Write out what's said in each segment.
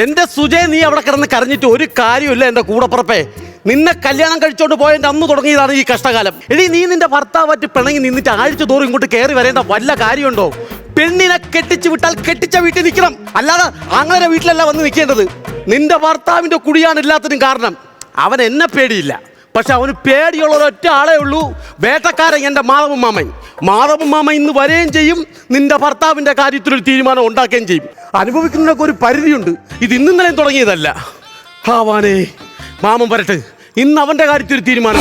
എന്റെ സുജയ നീ അവിടെ കിടന്ന് കരഞ്ഞിട്ട് ഒരു കാര്യമില്ല എന്റെ കൂടപ്പുറപ്പേ. നിന്നെ കല്യാണം കഴിച്ചോണ്ട് പോയതിന്റെ അന്ന് തുടങ്ങിയതാണ് ഈ കഷ്ടകാലം. എടി നീ നിന്റെ ഭർത്താവായിട്ട് പിണങ്ങി നിന്നിട്ട് ആഴ്ച തോറും ഇങ്ങോട്ട് കയറി വരേണ്ട വല്ല കാര്യമുണ്ടോ? പെണ്ണിനെ കെട്ടിച്ചു വിട്ടാൽ കെട്ടിച്ച വീട്ടിൽ നിൽക്കണം. അല്ലാതെ അങ്ങനെ വീട്ടിലല്ല വന്ന് നിൽക്കേണ്ടത്. നിന്റെ ഭർത്താവിന്റെ കുടിയാണ് എല്ലാത്തിനും കാരണം. അവൻ എന്നെ പേടിയില്ല. പക്ഷെ അവന് പേടിയുള്ള ഒരൊറ്റ ആളേ ഉള്ളൂ. വേട്ടക്കാരൻ എന്റെ മാധവൻ മാമൻ മാധവൻ മാമൻ ഇന്ന് വരികയും ചെയ്യും നിന്റെ ഭർത്താവിന്റെ കാര്യത്തിലൊരു തീരുമാനം ഉണ്ടാക്കുകയും ചെയ്യും. അനുഭവിക്കുന്നതിനൊക്കെ ഒരു പരിധിയുണ്ട്. ഇത് ഇന്നലെയും തുടങ്ങിയതല്ല. ഹാവാനേ മാമൻ വരട്ടെ. ഇന്ന് അവന്റെ കാര്യത്തിൽ ഒരു തീരുമാനം.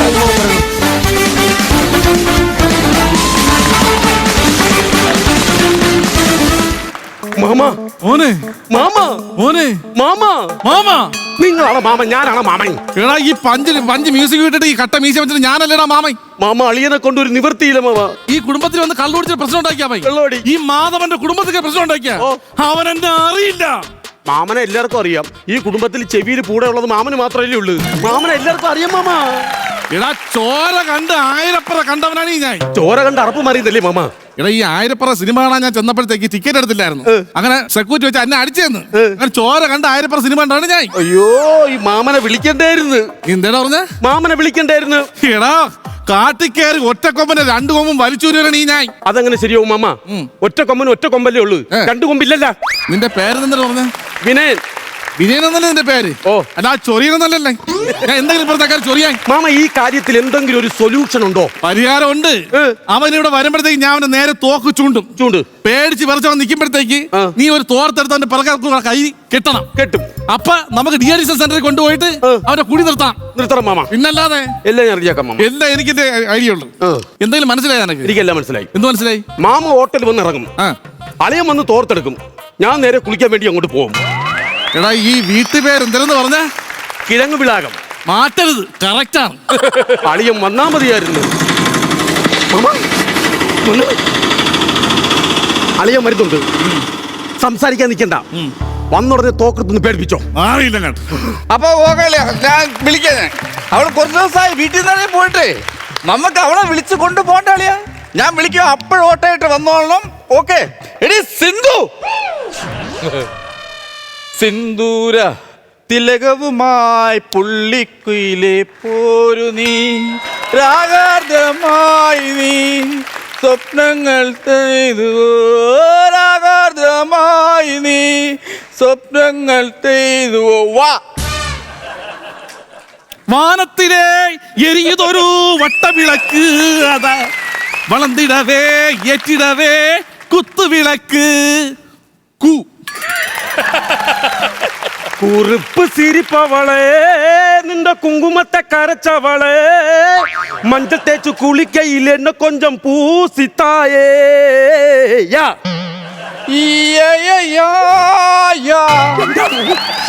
മാമ. മോനെ. മാമ. മോനെ. മാമ. മാമ. നിങ്ങളാണ് മാമ ഞാനാണ് മാമൻ? എടാ ഈ പഞ്ച് പഞ്ച് മ്യൂസിക് വിട്ടിട്ട് ഈ കട്ട മീശ വെച്ചിട്ട് ഞാനല്ലേടാ മാമൻ? മാമ അളിയനെ കൊണ്ട് ഒരു നിവൃത്തിയില്ല മാമ. ഈ കുടുംബത്തിൽ വന്ന് കള്ളുപിടിച്ച പ്രശ്നം ഉണ്ടാക്കിയാ മതി. വെള്ളമടി. ഈ മാധവന്റെ കുടുംബത്തിൽ പ്രശ്നം ഉണ്ടാക്കിയ. ഓ. അവൻ എന്നെ അറിയില്ല. മാമനെ എല്ലാവർക്കും അറിയാം. ഈ കുടുംബത്തിൽ ചെവിയിൽ കൂടെ ഉള്ളത് മാമന് മാത്രമല്ലേ ഉള്ളൂ. മാമനെ എല്ലാവർക്കും അറിയാം മാമ. എടാ ചോര കണ്ട് ആയിരപ്പറ കണ്ടവനാണ് ഈ ഞാൻ. ചോര കണ്ട് അറപ്പ് മാറിയതല്ലേ മാമ? എടാ ഈ ആയിരപ്പറ സിനിമ കാണാൻ ഞാൻ ചെന്നപ്പോഴത്തേക്ക് ടിക്കറ്റ് എടുത്തില്ലായിരുന്നു. അങ്ങനെ സെക്യൂരിറ്റി വെച്ച് എന്നെ അടിച്ചെന്ന്. അങ്ങനെ ചോര കണ്ട ആയിരപ്പറ സിനിമ കണ്ടാണ് ഞാൻ. അയ്യോ ഈ മാമനെ വിളിക്കണ്ടായിരുന്നു. എന്താടാ പറഞ്ഞ? മാമനെ വിളിക്കണ്ടായിരുന്നു. എടാ കാട്ടിക്കേറി ഒറ്റക്കൊമ്പനെ രണ്ടു കൊമ്പും വലിച്ചൂരാണ് ഈ ഞാൻ. അതങ്ങനെ ശരിയാവും മാമ. ഒറ്റ കൊമ്പന് ഒറ്റ കൊമ്പല്ലേ ഉള്ളൂ. രണ്ടു കൊമ്പില്ലല്ല. നിന്റെ പേര് എന്താ പറഞ്ഞ? വിനയൻ. വിജയൻ നിന്റെ പേര്. ഓ. അല്ല ഞാൻ എന്തെങ്കിലും പറഞ്ഞാൽ ചൊറിയാൻ. മാമ ഈ കാര്യത്തിൽ എന്തെങ്കിലും ഒരു സൊല്യൂഷൻ ഉണ്ടോ? പരിഹാരം ഉണ്ട് ഏ. അവൻ ഇവിടെ വരുമ്പോഴത്തേക്ക് ഞാൻ അവനെ നേരെ തോക്ക് ചൂണ്ടും. ചൂണ്ട്. പേടിച്ച് നിൽക്കുമ്പോഴത്തേക്ക് ആ. നീ ഒരു തോർത്തെടുത്ത് അവന്റെ കൈ കെട്ടണം. കെട്ടും. അപ്പൊ നമുക്ക് ഡി അഡിഷൻ സെന്ററിൽ കൊണ്ടുപോയിട്ട് ആ. അവന്റെ കുടി നിർത്താം. നിർത്തണം മാമ. പിന്നല്ലാതെ എല്ലാം ഞാൻ റെഡിയാക്കാം മാമ. എല്ലാം എനിക്ക് ഐഡിയ ഉള്ളു. എന്തെങ്കിലും മനസ്സിലായി എനക്ക് എനിക്കെല്ലാം മനസ്സിലായി. എന്ത് മനസ്സിലായി? മാമ ഹോട്ടലിൽ വന്ന് ഇറങ്ങും ആ. അളിയൻ വന്ന് തോർത്തെടുക്കും. ഞാൻ നേരെ കുളിക്കാൻ വേണ്ടി അങ്ങോട്ട് പോകും. എടാ ഈ വീട്ടുപേര് എന്തെന്ന് പറഞ്ഞ? കിഴങ്ങ് വിളാകം. മാറ്റരുത്. കറക്റ്റാണ്. അളിയം വന്നാ മതിയായിരുന്നു. അളിയം. അളിയൻ വരുന്നുണ്ട്. സംസാരിക്കാൻ നിൽക്കണ്ട. വന്നുടനെ തോക്കത്തുനിന്ന് പേടിപ്പിച്ചോ. അറിയില്ല അപ്പൊ ഞാൻ വിളിക്കാൻ ഞാൻ അവൾ കുറച്ച് ദിവസമായി വീട്ടിൽ നിന്നാലേ പോയിട്ട്. നമുക്ക് അവളെ വിളിച്ചു കൊണ്ട് പോട്ടെ അളിയ ഞാൻ വിളിക്കും. അപ്പോഴോട്ടായിട്ട് വന്നോളണം. ഓക്കെ. എടി സിന്ധു. സിന്ദൂര തിലകവുമായി പുള്ളിക്കുയിലെ പോരു നീ. രാഗാർദ്രമായി നീ സ്വപ്നങ്ങൾ രാഗാർദ്രമായി നീ സ്വപ്നങ്ങൾ ചെയ്തു വാ. വാനത്തിലെ എരിയതൊരു വട്ടവിളക്ക് അതാ വളർന്നിടവേ ഏറ്റിടവേ കുത്തുവിളക്ക്. കു. കുറിപ്പ് സിരിപ്പവളെ നിന്റെ കുങ്കുമത്തെ കരച്ചവളെ മഞ്ഞ തേച്ചു കുളിക്കയിൽ എന്നെ കൊഞ്ചം പൂസിത്തായേ.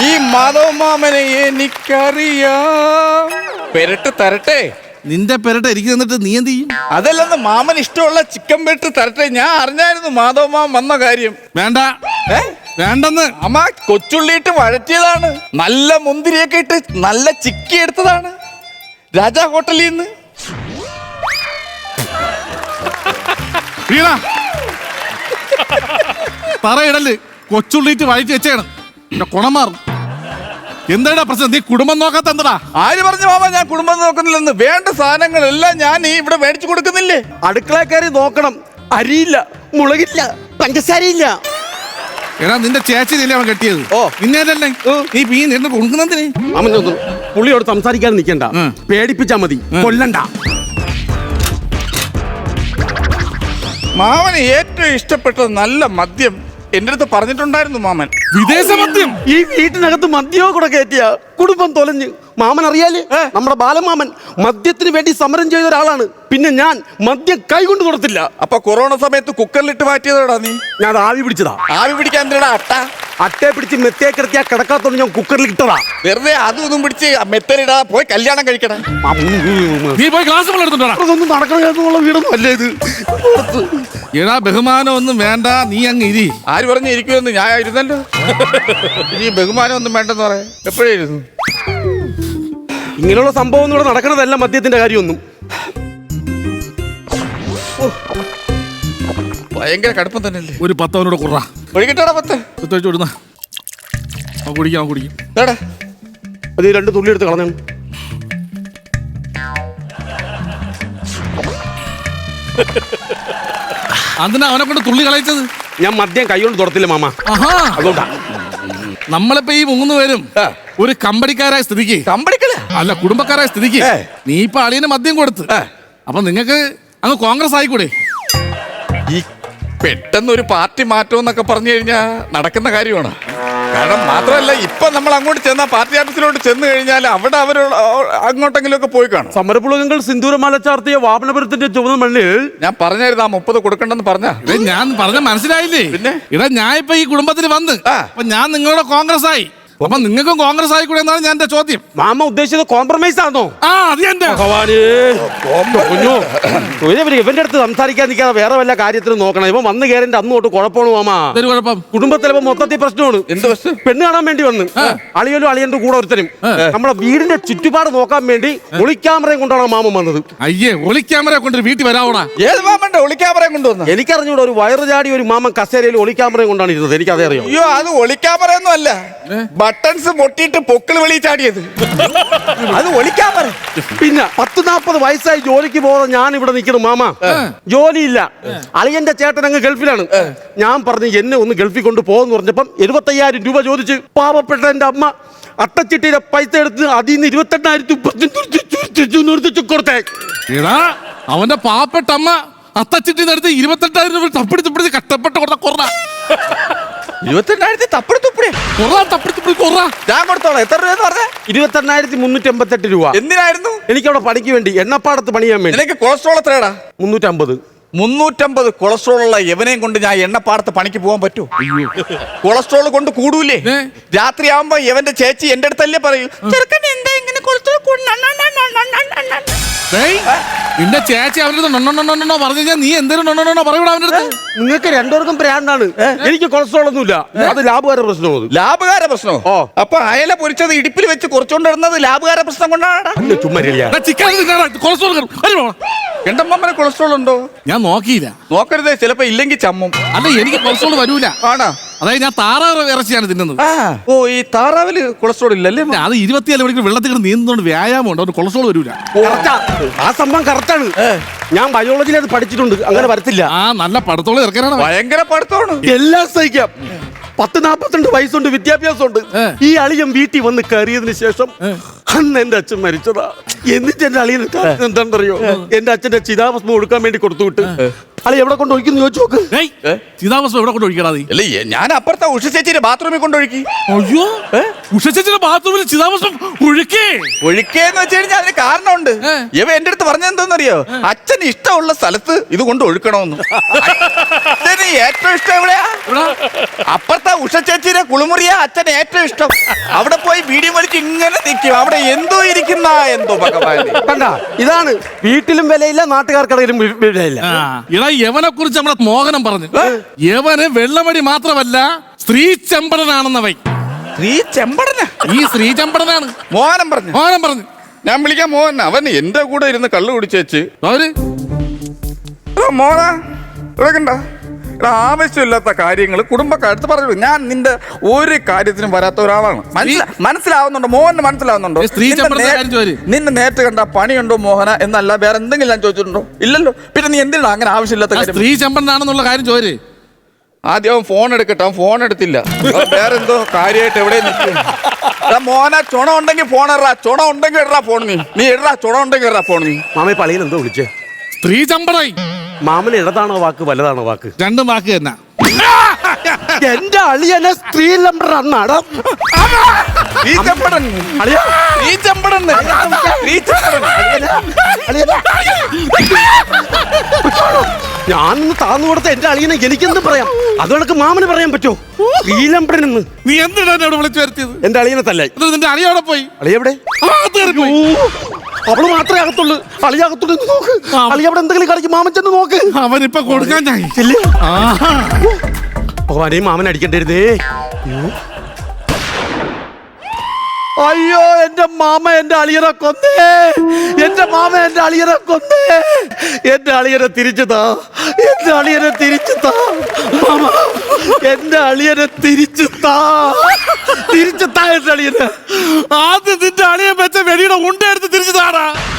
ഈ മാധവമാമനെ എനിക്കറിയാം. പെരട്ട് തരട്ടെ. നിന്റെ പെരട്ട എനിക്ക് തന്നിട്ട് നീ എന്ത് ചെയ്യും? അതല്ലെന്ന് മാമൻ ഇഷ്ടമുള്ള ചിക്കൻ പെരട്ട് തരട്ടെ. ഞാൻ അറിഞ്ഞായിരുന്നു മാധവ മാം വന്ന കാര്യം. വേണ്ട. ഏ? വേണ്ടെന്ന്. അമ്മ കൊച്ചുള്ളിയിട്ട് വഴറ്റിയതാണ്. നല്ല മുന്തിരിയൊക്കെ ഇട്ട് നല്ല ചിക്കി എടുത്തതാണ്. രാജാ ഹോട്ടലിൽ നിന്ന്. വീണ. പറയിടൽ കൊച്ചുള്ളിട്ട് വഴറ്റി വെച്ചേണ് എന്റെ കുണം മാറും. എന്താടാ പ്രശ്നം? നീ കുടുംബം നോക്കാത്ത എന്താടാ? ആര് പറഞ്ഞു മാമ ഞാൻ കുടുംബം നോക്കുന്നില്ലെന്ന്? വേണ്ട സാധനങ്ങളെല്ലാം ഞാൻ ഈ ഇവിടെ മേടിച്ചു കൊടുക്കുന്നില്ലേ? അടുക്കള കയറി നോക്കണം. അരിയില്ല മുളകില്ല പഞ്ചസാരയില്ല. എടാ നിന്റെ ചേച്ചിയില്ലേ അവൻ കെട്ടിയത്. ഓ. നിന്നേതല്ലേ നീ പീ നിന്നെ കൊടുക്കുന്നതിന് അമ്മ പുള്ളിയോട് സംസാരിക്കാൻ നിൽക്കണ്ട. പേടിപ്പിച്ചാ മതി. കൊല്ലണ്ട. മാമന് ഏറ്റവും ഇഷ്ടപ്പെട്ട നല്ല മദ്യം എന്റെ അടുത്ത് പറഞ്ഞിട്ടുണ്ടായിരുന്നു മാമൻ. വിദേശ മദ്യം? ഈ വീട്ടിനകത്ത് മദ്യമോ കൂടെ കയറ്റിയ. കുടുംബം തൊലഞ്ഞ് മാമൻ അറിയാലേ? നമ്മുടെ ബാലമാമൻ മദ്യത്തിന് വേണ്ടി സമരം ചെയ്ത ഒരാളാണ്. പിന്നെ ഞാൻ മദ്യം കൈകൊണ്ട് തൊടത്തില്ല അപ്പൊ കൊറോണ സമയത്ത് കുക്കറിലിട്ട് മാറ്റിയതോടാ നീ? ഞാൻ ആവി പിടിച്ചതാ. ആവി പിടിക്കാൻ എന്തിനാ അട്ട? അട്ടയെ പിടിച്ച് മെത്തേ കിടത്തിയാ കിടക്കാത്തോണ്ട് ഞാൻ കുക്കറിൽ ഇട്ടതാ. വെറുതെ അതൊന്നും ഇതും പിടിച്ച് മെത്തലിടാ പോയി കല്യാണം കഴിക്കണം നീ പോയി ക്ലാസ് എടുത്തോടാ അതൊന്നും നടക്കണമെന്നുള്ള വീടൊന്നും അല്ലേ ഇത്. എടാ ബഹുമാനം ഒന്നും വേണ്ട നീ അങ്ങ് ഇരി. ആര് പറഞ്ഞു ഇരിക്കുമെന്ന് ഞാൻ ഇരുന്നല്ലോ. ഇനി ബഹുമാനം ഒന്നും വേണ്ടെന്ന് പറയാം. എപ്പോഴായിരുന്നു ഇങ്ങനെയുള്ള സംഭവം ഇവിടെ നടക്കുന്നതല്ല മദ്യത്തിന്റെ കാര്യമൊന്നും. ഭയങ്കര കടുപ്പം തന്നെയല്ലേ? ഒരു പത്തവനോട് കുറ ഒഴുകിട്ടാടാ പത്ത്. ഒത്തൊഴിച്ചു വിടുന്ന അവൻ കുടിക്കും അവൻ കുടിക്കും. ഇതാടാ. രണ്ട് തുള്ളി എടുത്ത് കളഞ്ഞു അതിനാ അവനെ കൊണ്ട് തുള്ളി കളയിച്ചത്? ഞാൻ മദ്യം കൈകൊണ്ട് തുടത്തില്ല മാമ. ആഹാ. അതുകൊണ്ടാ. നമ്മളിപ്പോ ഈ മൂന്ന് പേരും ഒരു കമ്പടിക്കാരായ സ്ഥിതിക്ക്. കമ്പനിക്കല അല്ല കുടുംബക്കാരായ സ്ഥിതിക്ക്. നീ ഇപ്പൊ അളിയന് മദ്യം കൊടുത്ത്. അപ്പൊ നിങ്ങൾക്ക് അങ്ങ് കോൺഗ്രസ് ആയിക്കൂടെ? ഈ പെട്ടെന്നൊരു പാർട്ടി മാറ്റം എന്നൊക്കെ പറഞ്ഞു കഴിഞ്ഞാ നടക്കുന്ന കാര്യമാണ്? കാരണം മാത്രമല്ല ഇപ്പൊ നമ്മൾ അങ്ങോട്ട് ചെന്ന പാർട്ടി ഓഫീസിലോട്ട് ചെന്ന് കഴിഞ്ഞാൽ അവിടെ അവർ അങ്ങോട്ടെങ്കിലും ഒക്കെ പോയി കാണും. സമരപുളകങ്ങൾ സിന്ദൂരമാല ചാർത്തിയ വാപനപുരത്തിന്റെ ചുവന്ന മണ്ണിൽ ഞാൻ പറഞ്ഞായിരുന്നു ആ മുപ്പത് കൊടുക്കണ്ടെന്ന് പറഞ്ഞ. ഞാൻ പറഞ്ഞ മനസ്സിലായില്ലേ? പിന്നെ? ഇതാ ഞാൻ ഇപ്പൊ ഈ കുടുംബത്തിൽ വന്ന് ഞാൻ നിങ്ങളുടെ കോൺഗ്രസ് ആയി അപ്പൊ നിങ്ങൾക്കും കോൺഗ്രസ് ആയിക്കൂടെ എന്നാണ് ഞാൻ എന്റെ ചോദ്യം. മാമ ഉദ്ദേശിച്ചത് കോംപ്രമൈസ് ആണോ? ആ അത് എന്റെ ഇവന്റെ അടുത്ത് സംസാരിക്കാൻ നിൽക്കാതെ വേറെ വല്ല കാര്യത്തിനും നോക്കണം. ഇപ്പൊ വന്ന് കയറിന്റെ അന്ന് തൊട്ട് കുഴപ്പമാണ് മാമ. എന്തൊരു കുടുംബത്തിലെ മൊത്തത്തിൽ പ്രശ്നമാണ്. എന്ത് പ്രശ്നം? പെണ്ണ് കാണാൻ വേണ്ടി വന്ന്. അളിയനും അളിയന്റെ കൂടെ ഒരുത്തരും നമ്മുടെ വീടിന്റെ ചുറ്റുപാട് നോക്കാൻ വേണ്ടി ഒളിക്യാമറയും കൊണ്ടാണ് മാമ വന്നത്. അയ്യേ ഒളിക്യാമറ കൊണ്ട് വീട്ടിൽ വരാവണ ഏത് മാമന്റെ ഒളിക്യാമറയും കൊണ്ടുവന്നു? എനിക്കറിഞ്ഞൂടെ ഒരു വയറു ചാടി ഒരു മാമൻ കസേരയിൽ ഒളിക്യാമറയും കൊണ്ടാണ് ഇരുന്നത്. എനിക്കതേ അറിയാം അയ്യോ അത് ഒളിക്യാമറയൊന്നും അല്ല. ബട്ടൺസ് പൊട്ടിയിട്ട് പൊക്കിൾ വെളി ചാടിയത്. അത് ഒളിക്കാൻ പറ. പിന്നെ പത്ത് നാപ്പത് വയസ്സായി ജോലിക്ക് പോകുന്ന ഞാൻ ഇവിടെ നിൽക്കുന്നു മാമ. ജോലിയില്ല. അളിയന്റെ ചേട്ടൻ അങ്ങ് ഗൾഫിലാണ്. ഞാൻ പറഞ്ഞു എന്നെ ഒന്ന് ഗൾഫിൽ കൊണ്ട് പോകുമെന്ന് പറഞ്ഞപ്പം എഴുപത്തയ്യായിരം രൂപ ചോദിച്ച് പാവപ്പെട്ട എന്റെ അമ്മ അട്ടച്ചിട്ടിയുടെ പൈസ എടുത്ത് അതിൽ നിന്ന് ഇരുപത്തെട്ടായിരത്തി അവന്റെ പാവപ്പെട്ട അമ്മ അത്തച്ചിട്ടി നടത്തി ഇരുപത്തെട്ടായിരം രൂപ തപ്പിടി തുപ്പിടി. കഷ്ടപ്പെട്ട് കൊറ. ഞാൻ എത്ര പറഞ്ഞേ? എന്തിനായിരുന്നു? എനിക്ക് അവിടെ പണിക്ക് വേണ്ടി എണ്ണപ്പാടത്ത് പണിയാൻ വേണ്ടി. എനിക്ക് കൊളസ്ട്രോൾ എത്രയാടാ? മുന്നൂറ്റമ്പത്. മുന്നൂറ്റമ്പത് കൊളസ്ട്രോൾ ഉള്ള യവനെയും കൊണ്ട് ഞാൻ എണ്ണപ്പാടത്ത് പണിക്ക് പോകാൻ പറ്റൂ കൊളസ്ട്രോൾ കൊണ്ട് കൂടൂലേ രാത്രി ആവുമ്പോ യവന്റെ ചേച്ചി എന്റെ അടുത്തല്ലേ പറയും ചെറുക്കൻ എന്താ ഇങ്ങനെ കൊളസ്ട്രോൾ ചേച്ചി നീ അടുത്ത് നിങ്ങൾക്ക് രണ്ടുപേർക്കും പ്രാന്താണ് എനിക്ക് കൊളസ്ട്രോൾ ഒന്നുമില്ല അത് ലാഭകാര പ്രശ്നമോ ലാഭകാര പ്രശ്നമോ അപ്പൊ അയല പൊരിച്ചത് ഇടിപ്പിൽ വെച്ച് കുറച്ചുകൊണ്ടിരുന്നത് ലാഭകാര പ്രശ്നം കൊണ്ടാണ് ചുമ്മാ കൊളസ്ട്രോൾ എന്റെ കൊളസ്ട്രോൾ ഉണ്ടോ ഞാൻ നോക്കിയില്ല. നോക്കരുത് ചിലപ്പോ ഇല്ലെങ്കിൽ ചമ്മും. അല്ല എനിക്ക് കൊളസ്ട്രോൾ വരൂല. ആണോ? അതായത് ഞാൻ താറാവ് ഇറച്ചിയാണ് തിന്നുന്നത്. ഓ ഈ താറാവിൽ കൊളസ്ട്രോൾ ഇല്ലല്ലേ അത് ഇരുപത്തിയാൽ മണിക്കൂർ വെള്ളത്തിൽ കിടന്ന് നീന്തുന്നോണ്ട് വ്യായാമം ഉണ്ട്. അതുകൊണ്ട് കൊളസ്ട്രോൾ വരൂല. ആ സംഭവം കറക്റ്റാണ്. ഞാൻ ബയോളജിയിൽ അത് പഠിച്ചിട്ടുണ്ട്. അങ്ങനെ വരത്തില്ല. ആ നല്ല പടത്തോളം ഇറക്കാനാണ് ഭയങ്കര പടത്തോളം എല്ലാം സഹിക്കാം. പത്ത് നാപ്പത്തിരണ്ട് വയസ്സുണ്ട് വിദ്യാഭ്യാസം ഉണ്ട് ഈ അളിയം വീട്ടിൽ വന്ന് കയറിയതിന് ശേഷം അന്ന് എന്റെ അച്ഛൻ മരിച്ചതാ. എന്നിട്ട് എന്റെ അളിയൻ എന്താണെന്നറിയോ? എന്റെ അച്ഛന്റെ ചിതാഭസ്മം കൊടുക്കാൻ വേണ്ടി കൊടുത്തു വിട്ട്. അളി എവിടെ കൊണ്ട് ഒഴിക്കുന്നു ചോദിച്ചു നോക്ക്. സീതാമസം എവിടെ കൊണ്ട് ഒഴിക്കണത് ഞാൻ അപ്പുറത്തെ ഉഷ ചേച്ചിയുടെ ബാത്റൂമിൽ കൊണ്ടൊഴുക്കി അയ്യോ ഉഷച്ചേച്ചിയുടെ ബാത്റൂമിൽ ചിതാമസം ഒഴുക്കേ? ഒഴുക്കേന്ന് വെച്ച് കഴിഞ്ഞാൽ അതിന് കാരണമുണ്ട്. ഇവ എന്റെ അടുത്ത് പറഞ്ഞ പറഞ്ഞെന്തോന്നറിയോ അച്ഛൻ ഇഷ്ടമുള്ള സ്ഥലത്ത് ഇത് കൊണ്ട് ഒഴുക്കണമെന്ന്. ഏറ്റവും ഇഷ്ടം എവിടെയാ? അപ്പുറത്തെ ഉഷ ചേച്ചിയുടെ കുളിമുറിയാ അച്ഛൻ ഏറ്റവും ഇഷ്ടം. അവിടെ പോയി വീഡിയോ വലിച്ച് ഇങ്ങനെ നിൽക്കും അവിടെ എന്തോ ഇരിക്കുന്ന എന്തോ ഭഗവാനെ. കണ്ട ഇതാണ്. വീട്ടിലും വിലയില്ല നാട്ടുകാർക്കിടയിലും വിലയില്ല. ഇടാ യവനെ കുറിച്ച് നമ്മളെ മോഹനം പറഞ്ഞു. യവന് വെള്ളമടി മാത്രമല്ല സ്ത്രീ ചെമ്പടനാണെന്നവൻ. സ്ത്രീ ചെമ്പടന? ഈ സ്ത്രീ ചെമ്പടനാണ്. മോഹനം പറഞ്ഞു. മോഹനം പറഞ്ഞു. ഞാൻ വിളിക്കാൻ മോഹൻ. അവൻ എന്റെ കൂടെ ഇരുന്ന് കള്ളു കുടിച്ചേച്ച് അവർ മോഹനാ ഇവിടെ കണ്ട? ആവശ്യമില്ലാത്ത കാര്യങ്ങൾ കുടുംബക്കാരത്ത് പറഞ്ഞു ഞാൻ നിന്റെ ഒരു കാര്യത്തിനും വരാത്ത ഒരാളാണ്. മനസ്സിലാവുന്നുണ്ട്? മോഹന് മനസ്സിലാവുന്നുണ്ടോ? നിന്നെ നേരത്തെ കണ്ട പണിയുണ്ടോ മോഹന എന്നല്ല വേറെ എന്തെങ്കിലും ഞാൻ ചോദിച്ചിട്ടുണ്ടോ? ഇല്ലല്ലോ. പിന്നെ നീ എന്തിനാണ് അങ്ങനെ ആവശ്യമില്ലാത്ത സ്ത്രീ ചെമ്പനാണെന്നുള്ള കാര്യം ചോര്. ആദ്യം അവൻ ഫോൺ എടുക്കട്ടെ. അവൻ ഫോൺ എടുത്തില്ല. വേറെന്തോ കാര്യമായിട്ട് എവിടെ നിൽക്കും ചുണ ഉണ്ടെങ്കിൽ ഫോൺ ഇടാ ചുണ ഉണ്ടെങ്കിൽ ഇടാ ഫോൺ നീ. നീ ഇടാ ചുണ ഉണ്ടെങ്കിൽ ഇടാ ഫോൺ നീ. മാമി പള്ളിയിൽ എന്തോ വിളിച്ചേ? സ്ത്രീ ചമ്പറായി മാമന് ഇടതാണോ വാക്ക് വലതാണോ വാക്ക്? രണ്ടും വാക്ക് എന്നാ എന്റെ അളിയനെ സ്ത്രീ നമ്പർ അന്നാണ് ചെമ്പടൻ. ചെമ്പടൻ. ഞാൻ താന്നു കൊടുത്ത എന്റെ അളിയനെ എനിക്കെന്ത് പറയാം? അതുകൊണ്ട് മാമന് പറയാൻ പറ്റുമോ? സ്ത്രീലമ്പടനെന്ന് നീ എന്തിനാണ് വിളിച്ചു വരുത്തിയത്? എന്റെ അളിയനെ തല്ലേ എന്നിട്ട് അളിയോടെ പോയി? അളിയവിടെ? പോയി. അവൾ മാത്രമേ അകത്തുള്ളൂ. അളി അകത്തുള്ളൂ നോക്ക്. അളി അവിടെ എന്തെങ്കിലും കളിക്കും മാമൻ ചെന്ന് നോക്ക്. അവനിപ്പൊ കൊടുക്കാൻ ഇല്ലേ? ഭഗവാനെ മാമൻ അടിക്കണ്ടരുതേ. അയ്യോ എന്റെ മാമ എന്റെ അളിയനെ കൊന്നേ. എന്റെ മാമ എന്റെ അളിയനെ കൊന്നേ. എന്റെ അളിയനെ തിരിച്ചു താ. എന്റെ അളിയനെ തിരിച്ചു താ. മാമ എന്റെ അളിയനെ തിരിച്ചു താ. തിരിച്ചു താ എന്റെ അളിയനെ. ആദ്യം നിന്റെ അളിയൻ വെച്ച വെടിയുടെ ഉണ്ടെടുത്ത് തിരിച്ചു